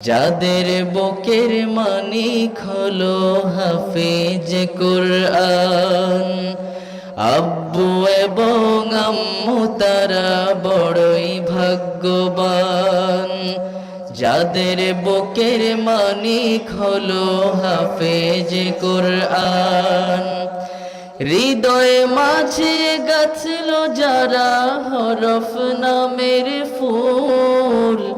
যাদের বুকের মানিক হলো হাফিজ কুরআন। আব্বু এবং আম্মু তারা বড়ই ভাগ্যবান। যাদের বুকের মানিক হলো হাফেজ কুরআন। হৃদয়ে মাঝে গাছল যারা হরফ নামের ফুল।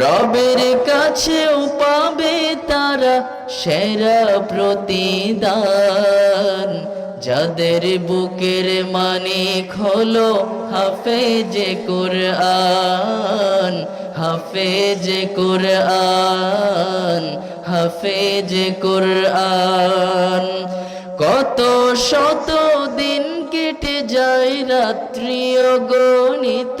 রবের কাছেও পাবে তারা সেরা প্রতিদান। যাদের বুকের মানিক হলো হাফেজে কুরআন হাফেজে কুরআন হাফেজে কুরআন। কত শত দিন কেটে যায় রাত্রি গণিত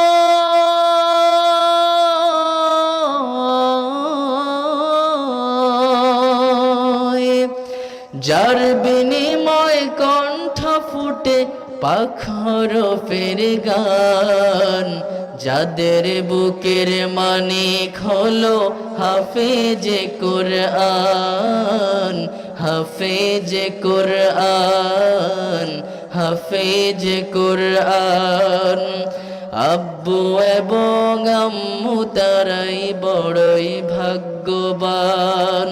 যার বিনিময় কণ্ঠ ফুটে পাখর ফের গান। যাদের বুকের মানিক হলো হাফেজে কোরআন হাফেজে কোরআন হাফেজে কোরআন। আব্বু এবং আম্মু তারাই বড়ই ভাগ্যবান।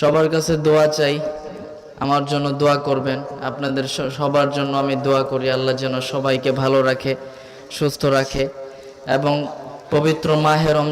সবার কাছে দোয়া চাই, আমার জন্য দোয়া করবেন। আপনাদের সবার জন্য আমি দোয়া করি, আল্লাহ যেন সবাইকে ভালো রাখে, সুস্থ রাখে, এবং পবিত্র মাহেরম